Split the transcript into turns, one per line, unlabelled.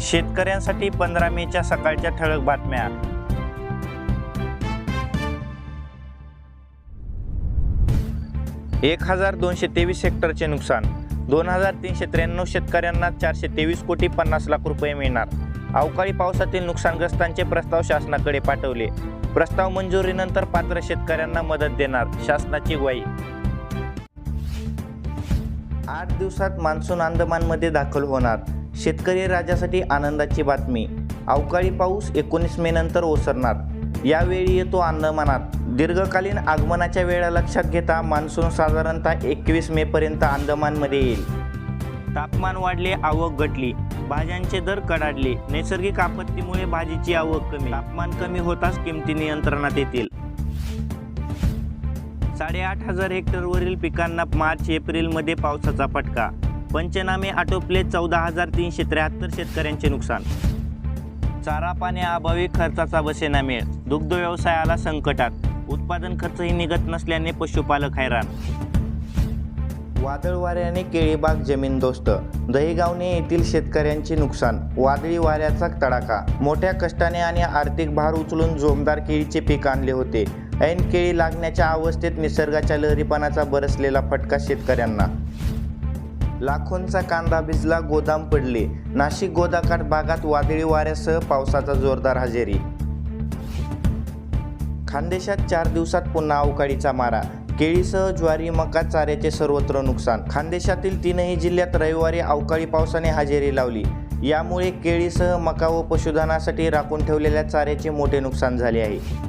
शेतकऱ्यांसाठी पंधरा मेच्या सकाळच्या ठळक बातम्या. एक हजार दोनशे तेवीस हेक्टरचे नुकसान. दोन हजार तीनशे त्र्याण्णव शेतकऱ्यांना चारशे तेवीस कोटी पन्नास लाख रुपये मिळणार. अवकाळी पावसातील नुकसानग्रस्तांचे प्रस्ताव शासनाकडे पाठवले. प्रस्ताव मंजुरीनंतर पात्र शेतकऱ्यांना मदत देणार शासनाची ग्वाही. आठ दिवसात मान्सून अंदमानमध्ये दाखल होणार. शेतकरी राजासाठी आनंदाची बातमी. अवकाळी पाऊस एकोणीस मे नंतर ओसरणार. यावेळी येतो अंदमानात. दीर्घकालीन आगमनाच्या वेळा लक्षात घेता मान्सून साधारणतः एकवीस मे पर्यंत अंदमानमध्ये येईल. तापमान वाढले आवक घटली. भाज्यांचे दर कडाडले. नैसर्गिक आपत्तीमुळे भाजीची आवक कमी. तापमान कमी होताच किमती नियंत्रणात येतील. साडेआठ हजार हेक्टरवरील पिकांना मार्च एप्रिलमध्ये पावसाचा फटका. पंचनामे आटोपले चौदा हजार तीनशे त्र्याहत्तर शेतकऱ्यांचे नुकसान. चारा पाण्याअभावी खर्चाचा बसेना मेळ. दुग्ध व्यवसायाला संकटात. उत्पादन खर्चही निघत नसल्याने पशुपालक हैराण. वादळ वाऱ्याने केळीबाग जमीनदोस्त दहीगावणे येथील शेतकऱ्यांचे नुकसान. वादळी वाऱ्याचा तडाखा. मोठ्या कष्टाने आणि आर्थिक भार उचलून जोमदार केळीचे पीक आणले होते. ऐन केळी लागण्याच्या अवस्थेत निसर्गाच्या लहरीपणाचा बरसलेला फटका शेतकऱ्यांना. लाखोंचा कांदा भिजला गोदाम पडले. नाशिक गोदाकाठ भागात वादळी वाऱ्यासह पावसाचा जोरदार हजेरी. खानदेशात चार दिवसात पुन्हा अवकाळीचा मारा. केळीसह ज्वारी मका चाऱ्याचे सर्वत्र नुकसान. खानदेशातील तीनही जिल्ह्यात रविवारी अवकाळी पावसाने हजेरी लावली. यामुळे केळीसह मका व पशुधनासाठी राखून ठेवलेल्या चाऱ्याचे मोठे नुकसान झाले आहे.